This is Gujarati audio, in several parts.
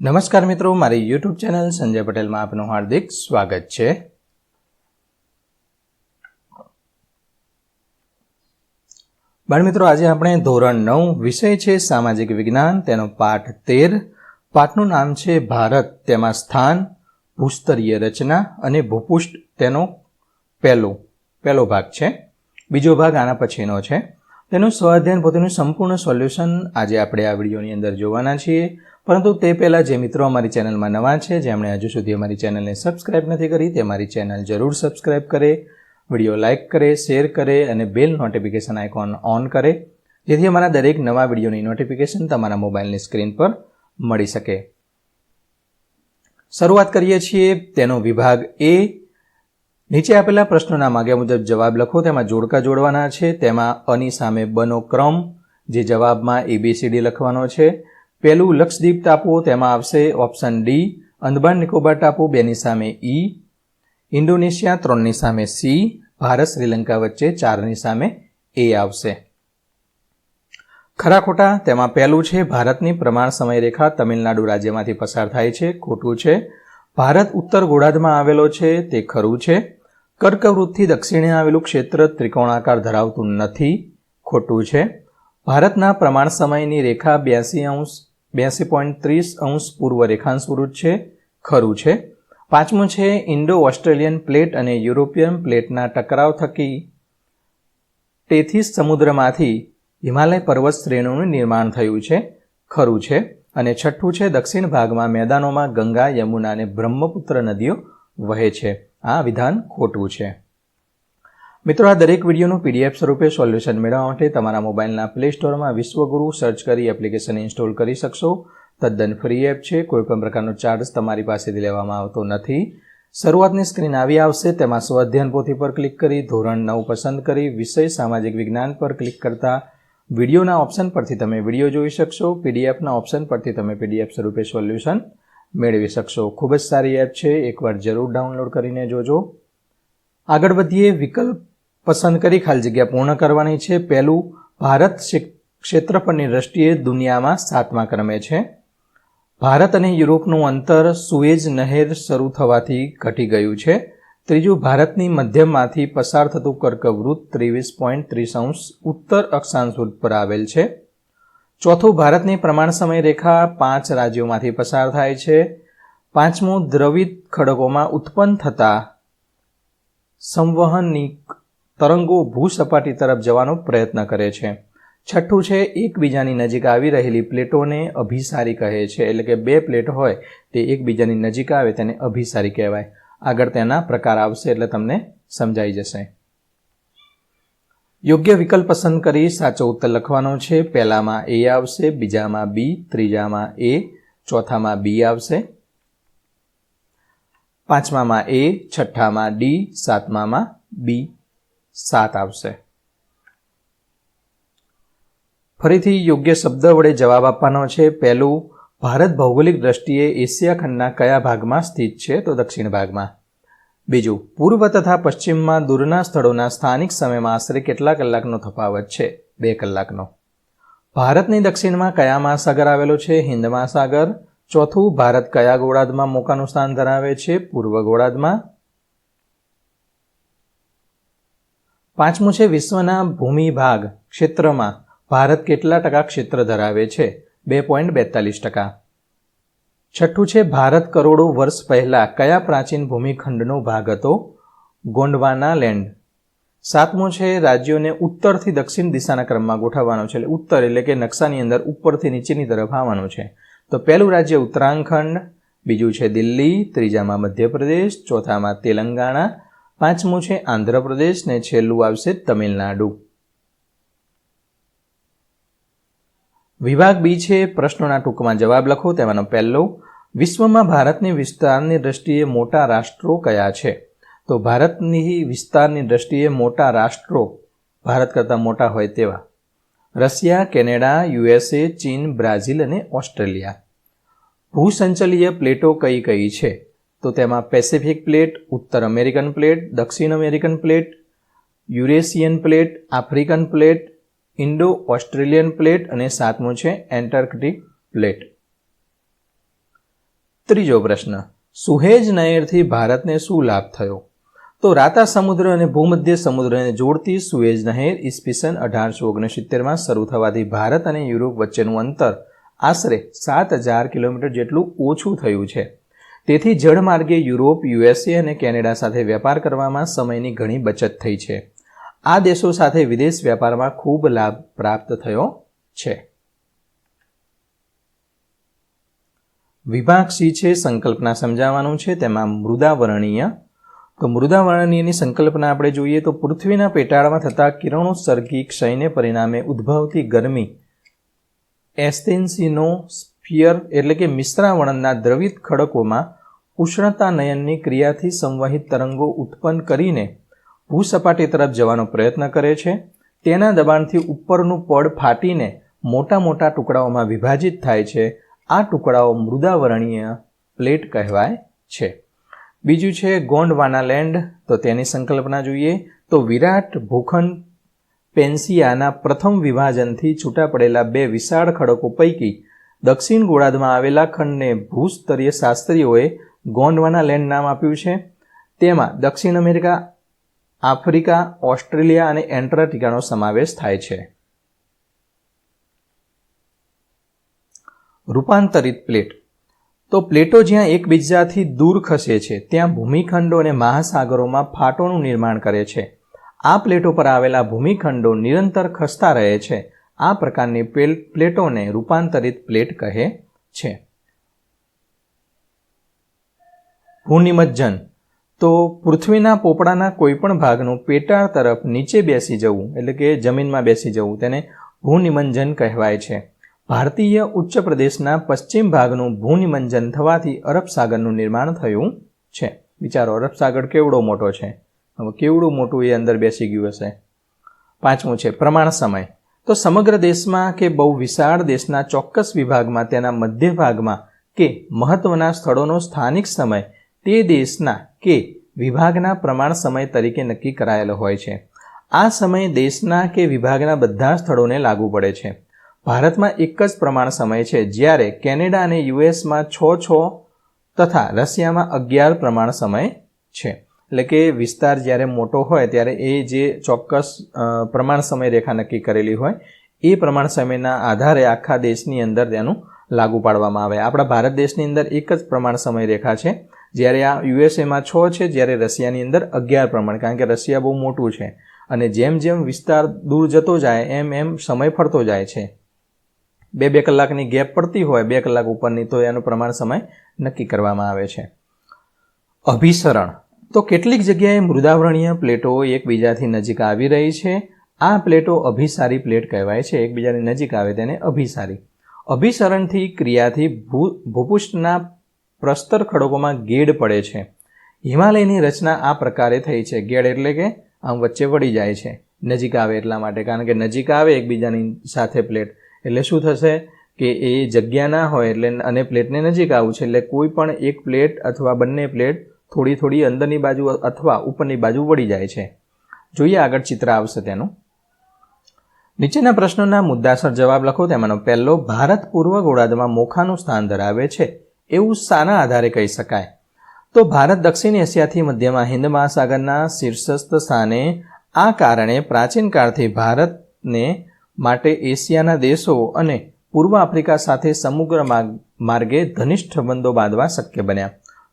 નમસ્કાર મિત્રો, મારી યુટ્યુબ ચેનલ સંજય પટેલમાં આપનું હાર્દિક સ્વાગત છે. બાળમિત્રો આજે આપણે ધોરણ નવ, વિષય છે સામાજિક વિજ્ઞાન, તેનો પાઠ તેર. પાઠનું નામ છે ભારત, તેમાં સ્થાન, ભૂસ્તરીય રચના અને ભૂપુષ્ઠ, તેનો પહેલો પહેલો ભાગ છે. બીજો ભાગ આના પછીનો છે. તેનું સ્વાધ્યાયન પોતાનું સંપૂર્ણ સોલ્યુશન આજે આપણે આ વિડીયોની અંદર જોવાના છીએ. પરંતુ તે પહેલાં જે મિત્રો અમારી ચેનલમાં નવા છે જેમણે હજુ સુધી અમારી ચેનલને સબસ્ક્રાઇબ નથી કરી, તે મારી ચેનલ જરૂર સબસ્ક્રાઇબ કરે, વીડિયો લાઇક કરે શેર કરે અને બેલ નોટિફિકેશન આઇકોન ઓન કરે, જેથી અમારા દરેક નવા વિડીયોની નોટિફિકેશન તમારા મોબાઈલની સ્ક્રીન પર મળી શકે. શરૂઆત કરીએ છીએ તેનો વિભાગ એ નીચે આપેલા પ્રશ્નોના માગ્યા મુજબ જવાબ લખો, તેમાં જોડકા જોડવાના છે, તેમાં અની સામે બનો ક્રમ, જે જવાબમાં એબીસીડી લખવાનો છે. પહેલું લક્ષદ્વીપ ટાપુ તેમાં આવશે ઓપ્શન ડી, અંદમાન નિકોબાર ટાપુ બેની સામે ઈ ઇન્ડોનેશિયા ત્રણની સામે સી ભારત શ્રીલંકા વચ્ચે ચારની સામે એ આવશે. ખરા ખોટા, તેમાં પહેલું છે, ભારતની પ્રમાણ સમયરેખા તમિલનાડુ રાજ્યમાંથી પસાર થાય છે, ખોટું છે. ભારત ઉત્તર ગોળાર્ધમાં આવેલો છે, તે ખરું છે. કર્કવૃત્તથી દક્ષિણે આવેલું ક્ષેત્ર ત્રિકોણાકાર ધરાવતું નથી, ખોટું છે. ભારતના પ્રમાણ સમયની રેખા બ્યાસી અંશ બ્યાસી પોઈન્ટ ત્રીસ અંશ પૂર્વ રેખાંશ વિરુદ્ધ છે, ખરું છે. પાંચમું છે, ઇન્ડો ઓસ્ટ્રેલિયન પ્લેટ અને યુરોપિયન પ્લેટના ટકરાવ થકી તેથી સમુદ્રમાંથી હિમાલય પર્વત શ્રેણીનું નિર્માણ થયું છે, ખરું છે. અને છઠ્ઠું છે, દક્ષિણ ભાગમાં મેદાનોમાં ગંગા, યમુના અને બ્રહ્મપુત્ર નદીઓ વહે છે. આ વિધાન ખોટું છે. મિત્રો, આ દરેક વિડીયોનું પીડીએફ સ્વરૂપે સોલ્યુશન મેળવવા માટે તમારા મોબાઈલના પ્લે સ્ટોરમાં વિશ્વગુરુ સર્ચ કરી એપ્લિકેશન ઇન્સ્ટોલ કરી શકશો. તદ્દન ફ્રી એપ છે, કોઈપણ પ્રકારનો ચાર્જ તમારી પાસેથી લેવામાં આવતો નથી. શરૂઆતની સ્ક્રીન આવી આવશે, તેમાં સ્વઅધ્યયન પોથી પર ક્લિક કરી, ધોરણ નવ પસંદ કરી, વિષય સામાજિક વિજ્ઞાન પર ક્લિક કરતા વિડીયોના ઓપ્શન પરથી તમે વીડિયો જોઈ શકશો. પીડીએફના ઓપ્શન પરથી તમે પીડીએફ સ્વરૂપે સોલ્યુશન મેળવી શકશો. ખૂબ જ સારી એપ છે, એકવાર જરૂર ડાઉનલોડ કરીને જોજો. આગળ વધીએ વિકલ્પ પસંદ કરી ખાલી જગ્યા પૂર્ણ કરવાની છે. પહેલું, ભારત ક્ષેત્રફળની દ્રષ્ટિએ દુનિયામાં સાતમા ક્રમે છે. ભારત અને યુરોપનું અંતર સુએજ નહેર શરૂ થવાથી ઘટી ગયું છે. ત્રીજું, ભારતની મધ્યમાંથી પસાર થતું કર્કવૃત્ત ત્રેવીસ પોઈન્ટ ત્રીસ અંશ ઉત્તર અક્ષાંશ પર આવેલ છે. ચોથું, ભારતની પ્રમાણ સમય રેખા પાંચ રાજ્યોમાંથી પસાર થાય છે. પાંચમું, દ્રવિત ખડકોમાં ઉત્પન્ન થતા સંવહનની તરંગો ભૂસપાટી તરફ જવાનો પ્રયત્ન કરે છે. છઠ્ઠું છે, એકબીજાની નજીક આવી રહેલી પ્લેટોને અભિસારી કહે છે. એટલે કે બે પ્લેટ હોય, તે એકબીજાની નજીક આવે તેને અભિસારી કહેવાય. આગળ તેના પ્રકાર આવશે એટલે તમને સમજાઈ જશે. યોગ્ય વિકલ્પ પસંદ કરી સાચો ઉત્તર લખવાનો છે. પહેલામાં એ આવશે, બીજામાં બી, ત્રીજામાં એ, ચોથામાં બી આવશે. પાંચમામાં એ, છઠ્ઠામાં ડી, સાતમામાં બી. સાત આવશે. ફરીથી યોગ્ય શબ્દ વડે જવાબ આપવાનો છે. પહેલું, ભારત ભૌગોલિક દ્રષ્ટિએ એશિયા ખંડના કયા ભાગમાં સ્થિત છે? તો દક્ષિણ ભાગમાં. બીજું, પૂર્વ તથા પશ્ચિમમાં દૂરના સ્થળોના સ્થાનિક સમયમાં આશરે કેટલા કલાકનો તફાવત છે? બે કલાકનો. ભારતની દક્ષિણમાં કયા મહાસાગર આવેલો છે? હિન્દ મહાસાગર. ચોથું, ભારત કયા ગોળાર્ધમાં મોકાનું સ્થાન ધરાવે છે? પૂર્વ ગોળાર્ધમાં. પાંચમું છે વિશ્વના ભૂમિ ભાગ ક્ષેત્રમાં. ભારત કેટલા ટકા ક્ષેત્ર ધરાવે છે? બે પોઈન્ટ બેતાલીસ ટકા. છઠ્ઠું છે ભારત કરોડો વર્ષ પહેલાં કયા પ્રાચીન ભૂમિખંડનો ભાગ હતો? ગોંડવાના લેન્ડ. સાતમું છે રાજ્યોને ઉત્તરથી દક્ષિણ દિશાના ક્રમમાં ગોઠવવાનો છે. એટલે ઉત્તર એટલે કે નકશાની અંદર ઉપરથી નીચેની તરફ આવવાનું છે. તો પહેલું રાજ્ય ઉત્તરાખંડ, બીજું છે દિલ્હી, ત્રીજામાં મધ્યપ્રદેશ, ચોથામાં તેલંગાણા પાંચમું છે આંધ્રપ્રદેશ ને છેલ્લું આવશે તમિલનાડુ. વિભાગ બી છે, પ્રશ્નોના ટૂંકમાં જવાબ લખો, તેમાંનો પહેલો, વિશ્વમાં ભારતની વિસ્તારની દ્રષ્ટિએ મોટા રાષ્ટ્રો કયા છે? તો ભારતની વિસ્તારની દ્રષ્ટિએ મોટા રાષ્ટ્રો ભારત કરતાં મોટા હોય તેવા. રશિયા, કેનેડા, યુએસએ, ચીન, બ્રાઝિલ અને ઓસ્ટ્રેલિયા. ભૂસંચલીય પ્લેટો કઈ કઈ છે? તો તેમાં પેસિફિક પ્લેટ ઉત્તર અમેરિકન પ્લેટ દક્ષિણ American plate Eurasian plate African plate Indo Australian plate અને સાતમું છે એન્ટાર્કટિક પ્લેટ ત્રીજો પ્રશ્ન, સુહેજ નહેરથી ભારતને શું લાભ થયો? તો રાતા સમુદ્ર અને ભૂમધ્ય સમુદ્રને જોડતી સુએજ નહેર ઈસવીસન અઢારસો ઓગણસિત્તેરમાં શરૂ થવાથી ભારત અને યુરોપ વચ્ચેનું અંતર આશરે સાત હજાર કિલોમીટર જેટલું ઓછું થયું છે. તેથી જળમાર્ગે યુરોપ, યુએસએ અને કેનેડા સાથે વેપાર કરવામાં સમયની ઘણી બચત થઈ છે. આ દેશો સાથે વિદેશ વેપારમાં ખૂબ લાભ પ્રાપ્ત થયો છે. વિભાગ સી છે, સંકલ્પના સમજાવવાનું છે, તેમાં મૃદાવરણીય. તો મૃદાવરણીયની સંકલ્પના આપણે જોઈએ તો પૃથ્વીના પેટાળમાં થતા કિરણોત્સર્ગી ક્ષયને પરિણામે ઉદ્ભવતી ગરમી એસ્ટેન્સીનો સ્ફિયર એટલે કે મિશ્રાવણના દ્રવિત ખડકોમાં ઉષ્ણતા નયનની ક્રિયાથી સંવહિત તરંગો ઉત્પન્ન કરીને ભૂસપાટી તરફ જવાનો પ્રયત્ન કરે છે. તેના દબાણથી ઉપરનું પડ ફાટીને મોટા મોટા ટુકડાઓમાં વિભાજિત થાય છે. આ ટુકડાઓ મૃદાવરણીય પ્લેટ કહેવાય છે. બીજું છે ગોંડવાના લેન્ડ. તો તેની સંકલ્પના જોઈએ. તો વિરાટ ભૂખંડ પેન્સિયાના પ્રથમ વિભાજનથી છૂટા પડેલા બે વિશાળ ખડકો પૈકી દક્ષિણ ગોળાર્ધમાં આવેલા ખંડને ભૂસ્તરીય શાસ્ત્રીઓએ ગોંડવાના લેન્ડ નામ આપ્યું છે. તેમાં દક્ષિણ અમેરિકા, આફ્રિકા, ઓસ્ટ્રેલિયા અને એન્ટાર્કટિકાનો સમાવેશ થાય છે. રૂપાંતરિત પ્લેટ. તો પ્લેટો જ્યાં એકબીજાથી દૂર ખસે છે, ત્યાં ભૂમિખંડો અને મહાસાગરોમાં ફાટોનું નિર્માણ કરે છે. આ પ્લેટો પર આવેલા ભૂમિખંડો નિરંતર ખસતા રહે છે. આ પ્રકારની પ્લેટોને રૂપાંતરિત પ્લેટ કહે છે. ભૂનિમજ્જન તો પૃથ્વીના પોપડાના કોઈપણ ભાગનું પેટાળ તરફ નીચે બેસી જવું, એટલે કે જમીનમાં બેસી જવું, તેને ભૂનિમંજન કહેવાય છે. ભારતીય ઉચ્ચ પ્રદેશના પશ્ચિમ ભાગનું ભૂનિમંજન થવાથી અરબ સાગરનું નિર્માણ થયું છે. વિચારો, અરબ સાગર કેવડો મોટો છે? હવે કેવડું મોટું એ અંદર બેસી ગયું હશે? પાંચમું છે, પ્રમાણ સમય. તો સમગ્ર દેશમાં કે બહુ વિશાળ દેશના ચોક્કસ વિભાગમાં, તેના મધ્ય ભાગમાં કે મહત્વના સ્થળોનો સ્થાનિક સમય, તે દેશના કે વિભાગના પ્રમાણ સમય તરીકે નક્કી કરાયેલો હોય છે. આ સમય દેશના કે વિભાગના બધા સ્થળોને લાગુ પડે છે. ભારતમાં એક જ પ્રમાણ સમય છે, જ્યારે કેનેડા અને યુએસમાં છ છ તથા રશિયામાં અગિયાર પ્રમાણ સમય છે. એટલે કે વિસ્તાર જ્યારે મોટો હોય ત્યારે એ જે ચોક્કસ પ્રમાણ સમય રેખા નક્કી કરેલી હોય, એ પ્રમાણ સમયના આધારે આખા દેશની અંદર તેનું લાગુ પાડવામાં આવે. આપણા ભારત દેશની અંદર એક જ પ્રમાણ સમય રેખા છે. જ્યારે આ યુએસએમાં છ છે, જ્યારે રશિયાની અંદર અગિયાર પ્રમાણ, કારણ કે રશિયા બહુ મોટું છે. અને જેમ જેમ વિસ્તાર દૂર જતો જાય, એમ એમ સમય ફરતો જાય છે. બે બે કલાકની ગેપ પડતી હોય, બે કલાક ઉપરની, તો એનું પ્રમાણ સમય નક્કી કરવામાં આવે છે. અભિસરણ. તો કેટલીક જગ્યાએ મૃદાવરણીય પ્લેટો એકબીજાથી નજીક આવી રહી છે. આ પ્લેટો અભિસારી પ્લેટ કહેવાય છે. એકબીજાની નજીક આવે તેને અભિસારી. અભિસરણથી ક્રિયાથી ભૂ, ભૂપૃષ્ઠના પ્રસ્તર ખડકોમાં ગેડ પડે છે. હિમાલયની રચના આ પ્રકારે થઈ છે. ગેડ એટલે કે આમ વચ્ચે વળી જાય છે. નજીક આવે એટલા માટે, કારણ કે નજીક આવે એકબીજાની સાથે પ્લેટ. એટલે શું થશે કે એ જગ્યા ના હોય એટલે અને પ્લેટને નજીક આવું છે. એટલે કોઈ પણ એક પ્લેટ અથવા બંને પ્લેટ થોડી થોડી અંદરની બાજુ અથવા ઉપરની બાજુ વળી જાય છે. જોઈએ આગળ ચિત્ર આવશે તેનું. નીચેના પ્રશ્નોના મુદ્દાસર જવાબ લખો. તેમાંનો પહેલો, ભારત પૂર્વ ગોળાર્ધમાં મોખાનું સ્થાન ધરાવે છે. એવું શાના આધારે કહી શકાય. તો ભારત દક્ષિણ એશિયાથી મધ્યમાં હિન્દ મહાસાગરના શીર્ષસ્થ સ્થાને આ કારણે પ્રાચીન કાળથી ભારતને માટે એશિયાના દેશો અને પૂર્વ આફ્રિકા સાથે સમુદ્ર માર્ગે ઘનિષ્ઠ સંબંધો બાંધવા શક્ય બન્યા.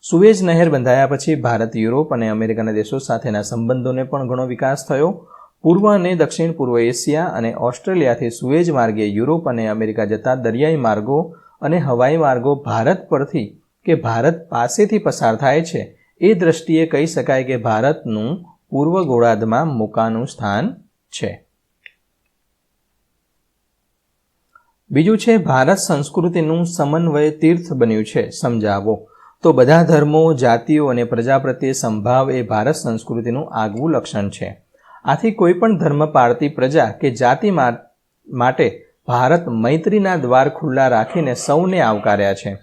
સુએજ નહેર બંધાયા પછી ભારત, યુરોપ અને અમેરિકાના દેશો સાથેના સંબંધોને પણ ઘણો વિકાસ થયો. પૂર્વ અને દક્ષિણ પૂર્વ એશિયા અને ઓસ્ટ્રેલિયાથી સુએજ માર્ગે યુરોપ અને અમેરિકા જતા દરિયાઈ માર્ગો અને હવાઈ માર્ગો ભારત પરથી કે ભારત પાસેથી પસાર થાય છે, એ દ્રષ્ટિએ કહી શકાય કે ભારતનું પૂર્વ ગોળાર્ધમાં મુકાનું સ્થાન છે. બીજું છે, ભારત સંસ્કૃતિનું સમન્વય તીર્થ બન્યું છે. સમજાવો. તો બધા ધર્મો, જાતિઓ અને પ્રજા પ્રત્યે સંભાવ એ ભારત સંસ્કૃતિનું આગવું લક્ષણ છે. આથી કોઈ પણ ધર્મ પાળતી પ્રજા કે જાતિ માટે ભારત મૈત્રીના દ્વાર ખુલ્લા રાખીને સૌને આવકાર્યા છે.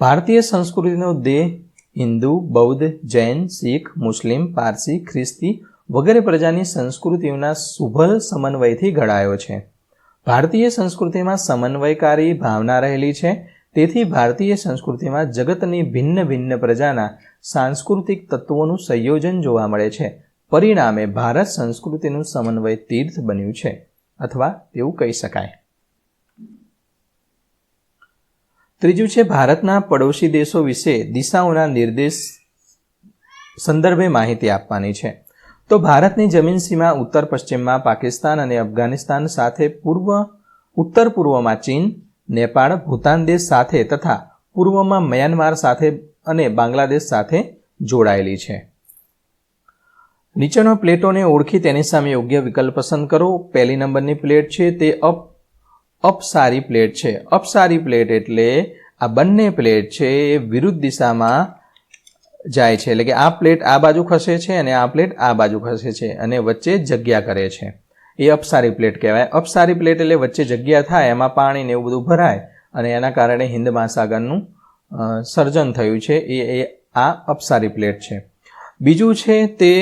ભારતીય સંસ્કૃતિનો દેહ હિન્દુ, બૌદ્ધ, જૈન, શીખ, મુસ્લિમ, પારસી, ખ્રિસ્તી વગેરે પ્રજાની સંસ્કૃતિઓના સુભલ સમન્વયથી ઘડાયો છે. ભારતીય સંસ્કૃતિમાં સમન્વયકારી ભાવના રહેલી છે તેથી ભારતીય સંસ્કૃતિમાં જગતની ભિન્ન ભિન્ન પ્રજાના સાંસ્કૃતિક તત્વોનું સંયોજન જોવા મળે છે. પરિણામે ભારત સંસ્કૃતિનું સમન્વય તીર્થ બન્યું છે, અથવા તેવું કહી શકાય. ત્રીજું છે, ભારતના પડોશી દેશો વિશે દિશાઓના નિર્દેશ સંદર્ભે માહિતી આપવાની છે. તો ભારતની જમીન સીમા ઉત્તર પશ્ચિમમાં પાકિસ્તાન અને અફઘાનિસ્તાન સાથે પૂર્વ ઉત્તર પૂર્વમાં ચીન નેપાળ, ભૂતાન દેશ સાથે તથા પૂર્વમાં મ્યાનમાર સાથે અને બાંગ્લાદેશ સાથે જોડાયેલી છે. નીચેનો પ્લેટોને ઓળખી તેની સામે યોગ્ય વિકલ્પ પસંદ કરો. પહેલી નંબરની પ્લેટ છે તે અપ, અપસારી પ્લેટ છે. અપસારી પ્લેટ એટલે આ બંને પ્લેટ છે એ વિરુદ્ધ દિશામાં જાય છે. એટલે કે આ પ્લેટ આ બાજુ ખસે છે અને આ પ્લેટ આ બાજુ ખસે છે અને વચ્ચે જગ્યા કરે છે. એ અપસારી પ્લેટ કહેવાય. અપસારી પ્લેટ એટલે વચ્ચે જગ્યા થાય, એમાં પાણી ને એવું બધું ભરાય અને એના કારણે હિન્દ મહાસાગરનું સર્જન થયું છે. એ એ આ અપસારી પ્લેટ છે. બીજું છે તે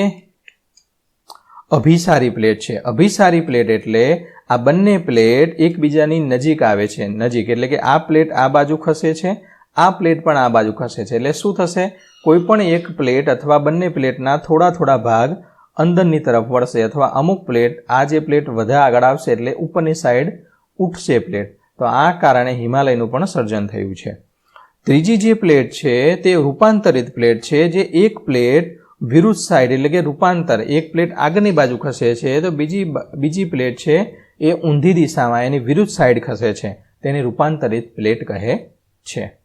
અભિસારી પ્લેટ છે. અભિસારી પ્લેટ એટલે આ બંને પ્લેટ એકબીજાની નજીક આવે છે. નજીક એટલે કે આ પ્લેટ આ બાજુ ખસે છે, આ પ્લેટ પણ આ બાજુ ખસે છે. એટલે શું થશે? કોઈ પણ એક પ્લેટ અથવા બંને પ્લેટના થોડા થોડા ભાગ અંદરની તરફ વળશે અથવા અમુક પ્લેટ આ જે પ્લેટ વધારે આગળ આવશે એટલે ઉપરની સાઈડ ઉઠશે પ્લેટ. તો આ કારણે હિમાલયનું પણ સર્જન થયું છે. ત્રીજી જે પ્લેટ છે તે રૂપાંતરિત પ્લેટ છે જે એક પ્લેટ વિરુદ્ધ સાઈડ એટલે કે રૂપાંતર, એક પ્લેટ આગળની બાજુ ખસે છે તો બીજી બીજી પ્લેટ છે એ ઊંધી દિશામાં એની વિરુદ્ધ સાઈડ ખસે છે. તેને રૂપાંતરિત પ્લેટ કહે છે.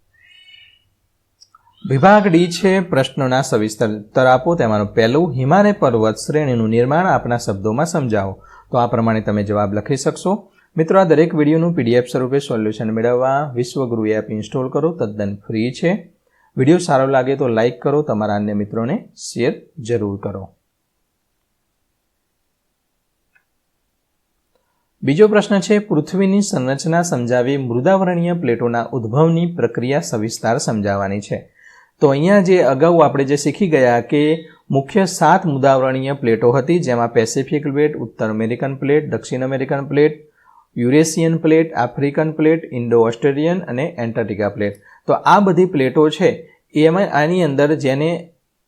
વિભાગ ડી છે પ્રશ્નોના સવિસ્તર ઉત્તર આપો. તેમાંનું પહેલું હિમાલય પર્વત શ્રેણીનું નિર્માણ આપના શબ્દોમાં સમજાવો. તો આ પ્રમાણે તમે જવાબ લખી શકશો. મિત્રો, આ દરેક વિડીયોનું પીડીએફ સ્વરૂપે સોલ્યુશન મેળવવા વિશ્વગુરુ એપ ઇન્સ્ટોલ કરો. તદ્દન ફ્રી છે. વીડિયો સારો લાગે તો લાઇક કરો. તમારા અન્ય મિત્રોને શેર જરૂર કરો. બીજો પ્રશ્ન છે, પૃથ્વીની સંરચના સમજાવી મૃદાવરણીય પ્લેટોના ઉદ્ભવની પ્રક્રિયા સવિસ્તાર સમજાવવાની છે. તો અહીંયા જે અગાઉ આપણે જે શીખી ગયા કે મુખ્ય સાત મુદાવરણીય પ્લેટો હતી, જેમાં પેસિફિક પ્લેટ, ઉત્તર અમેરિકન પ્લેટ, દક્ષિણ American plate, Eurasian plate, African plate, Indo Australian અને એન્ટાર્ટિકા પ્લેટ. તો આ બધી પ્લેટો છે, એમાં આની અંદર જેને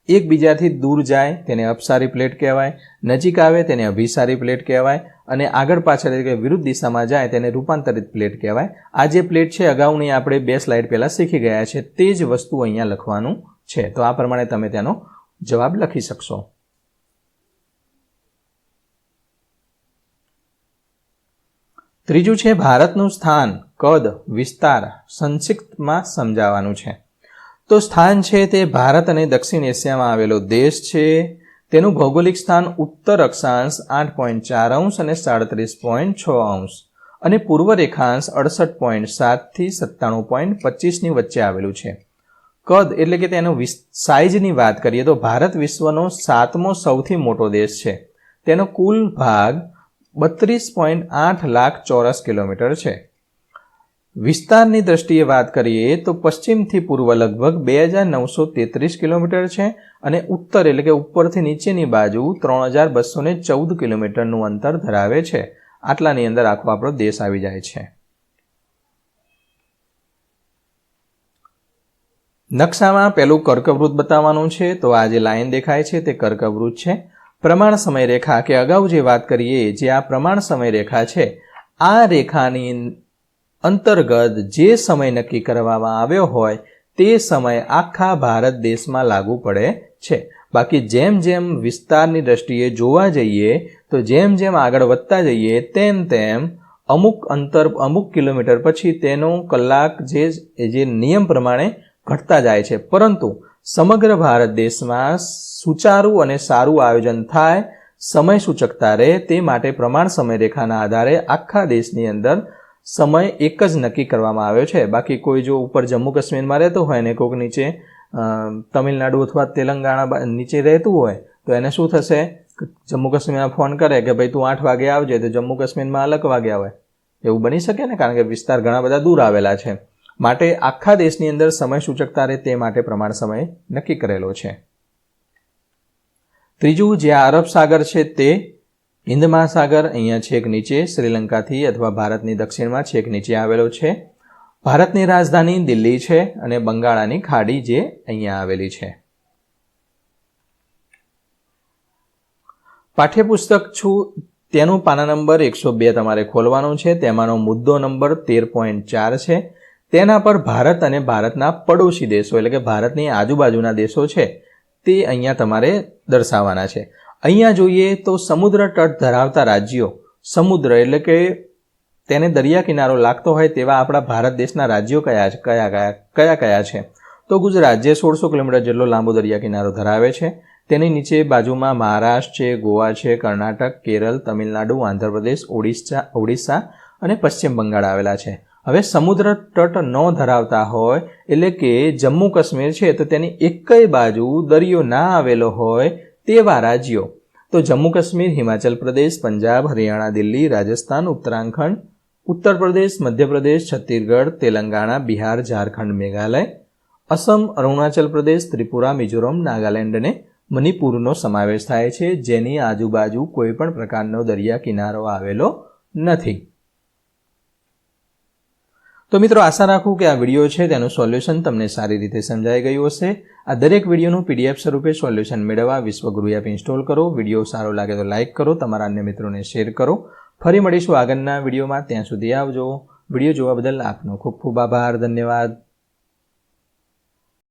એકબીજાથી દૂર જાય, તેને અપસારી પ્લેટ કહેવાય, નજીક આવે તેને અભિસારી પ્લેટ કહેવાય, અને આગળ પાછળ એટલે કે વિરુદ્ધ દિશામાં જાય તેને રૂપાંતરિત પ્લેટ કહેવાય. આ જે પ્લેટ છે અગાઉની આપણે બે સ્લાઇડ પહેલાં શીખી ગયા છે. તે જ વસ્તુ અહીંયા લખવાનું છે. તો આ પ્રમાણે તમે તેનો જવાબ લખી શકશો. ત્રીજું છે, ભારતનું સ્થાન, કદ, વિસ્તાર સંક્ષિપ્તમાં સમજાવવાનું છે. તો સ્થાન છે તે ભારત અને દક્ષિણ એશિયામાં આવેલો દેશ છે. તેનું ભૌગોલિક સ્થાન ઉત્તર અક્ષાંશ આઠ પોઈન્ટ ચાર અંશ અને સાડત્રીસ પોઈન્ટ છ અંશ અને પૂર્વ રેખાંશ અડસઠ પોઈન્ટ સાતથી સત્તાણું પોઈન્ટ પચીસની વચ્ચે આવેલું છે. કદ એટલે કે તેનો સાઇઝની વાત કરીએ તો ભારત વિશ્વનો સાતમો સૌથી મોટો દેશ છે. તેનો કુલ ભાગ બત્રીસ પોઈન્ટ આઠ લાખ ચોરસ કિલોમીટર છે. વિસ્તારની દ્રષ્ટિએ વાત કરીએ તો પશ્ચિમથી પૂર્વ લગભગ બે હજાર નવસો તેત્રીસ કિલોમીટર છે અને ઉત્તર એટલે કે ઉપરથી નીચેની બાજુ ત્રણ હજાર બસો ને ચૌદ કિલોમીટરનું અંતર ધરાવે છે. આટલાની અંદર આખો આપણો દેશ આવી જાય છે. નકશામાં પેલું કર્કવૃત બતાવવાનું છે. તો આ જે લાઈન દેખાય છે તે કર્કવૃત છે. પ્રમાણ સમય રેખા કે અગાઉ જે વાત કરીએ, જે આ પ્રમાણ સમય રેખા છે, આ રેખાની અંતર્ગત જે સમય નક્કી કરવામાં આવ્યો હોય તે સમય આખા ભારત દેશમાં લાગુ પડે છે. બાકી જેમ જેમ વિસ્તારની દ્રષ્ટિએ જોવા જઈએ, તો જેમ જેમ આગળ વધતા જઈએ, તેમ તેમ અમુક અંતર, અમુક કિલોમીટર પછી તેનો કલાક જે જે નિયમ પ્રમાણે ઘટતા જાય છે. પરંતુ સમગ્ર ભારત દેશમાં સુચારું અને સારું આયોજન થાય સમય સૂચકતા રહે, તે માટે પ્રમાણ સમયરેખાના આધારે આખા દેશની અંદર સમય એક જ નક્કી કરવામાં આવ્યો છે. બાકી કોઈ જો ઉપર જમ્મુ કાશ્મીરમાં રહેતો હોય ને કોઈક નીચે તમિલનાડુ અથવા તેલંગાણા નીચે રહેતું હોય, તો એને શું થશે? જમ્મુ કાશ્મીરમાં ફોન કરે કે ભાઈ તું આઠ વાગે આવજે તો જમ્મુ કાશ્મીરમાં અલગ વાગે આવે. એવું બની શકે ને? કારણ કે વિસ્તાર ઘણા બધા દૂર આવેલા છે. માટે આખા દેશની અંદર સમય સૂચકતા રહે તે માટે પ્રમાણ સમય નક્કી કરેલો છે. ત્રીજું, જે અરબ સાગર છે તે હિન્દ મહાસાગર અહીંયા છેક નીચે, શ્રીલંકાથી અથવા ભારતની દક્ષિણમાં છેક નીચે આવેલો છે. ભારતની રાજધાની દિલ્હી છે અને બંગાળાની ખાડી જે અહીંયા આવેલી છે. પાઠ્યપુસ્તક છું. તેનું પાના નંબર એકસો બે તમારે ખોલવાનું છે. તેમાંનો મુદ્દો નંબર તેર પોઈન્ટ ચાર છે. તેના પર ભારત અને ભારતના પડોશી દેશો, એટલે કે ભારતની આજુબાજુના દેશો છે, તે અહીંયા તમારે દર્શાવવાના છે. અહીંયા જોઈએ તો સમુદ્ર તટ ધરાવતા રાજ્યો, સમુદ્ર એટલે કે તેને દરિયા કિનારો લાગતો હોય તેવા આપણા ભારત દેશના રાજ્યો કયા કયા કયા કયા કયા છે? તો ગુજરાત જે સોળસો કિલોમીટર જેટલો લાંબો દરિયા કિનારો ધરાવે છે, તેની નીચે બાજુમાં મહારાષ્ટ્ર છે, ગોવા છે, કર્ણાટક, કેરળ, તમિલનાડુ, આંધ્રપ્રદેશ, ઓડિશા ઓડિશા અને પશ્ચિમ બંગાળ આવેલા છે. હવે સમુદ્ર તટ ન ધરાવતા હોય એટલે કે જમ્મુ કાશ્મીર છે, તો તેની એકય બાજુ દરિયો ના આવેલો હોય તેવા રાજ્યો. તો જમ્મુ કાશ્મીર, હિમાચલ પ્રદેશ, પંજાબ, હરિયાણા, દિલ્હી, રાજસ્થાન, ઉત્તરાખંડ, ઉત્તર પ્રદેશ મધ્યપ્રદેશ છત્તીસગઢ, તેલંગાણા, બિહાર, ઝારખંડ, મેઘાલય, અસમ, અરુણાચલ પ્રદેશ, ત્રિપુરા, મિઝોરમ, નાગાલેન્ડ અને મણિપુરનો સમાવેશ થાય છે, જેની આજુબાજુ કોઈપણ પ્રકારનો દરિયા કિનારો આવેલો નથી. તો મિત્રો, આશા રાખું કે આ વીડિયો છે તેનું સોલ્યુશન તમને સારી રીતે સમજાઈ ગયું હશે. આ દરેક વિડીયોનું પીડીએફ સ્વરૂપે સોલ્યુશન મેળવવા વિશ્વગુરુ એપ ઇન્સ્ટોલ કરો. વીડિયો સારો લાગે તો લાઇક કરો, તમારા અન્ય મિત્રોને શેર કરો. ફરી મળીશું આગળના વિડીયોમાં. ત્યાં સુધી આવજો. વીડિયો જોવા બદલ આપનો ખૂબ ખૂબ આભાર. ધન્યવાદ.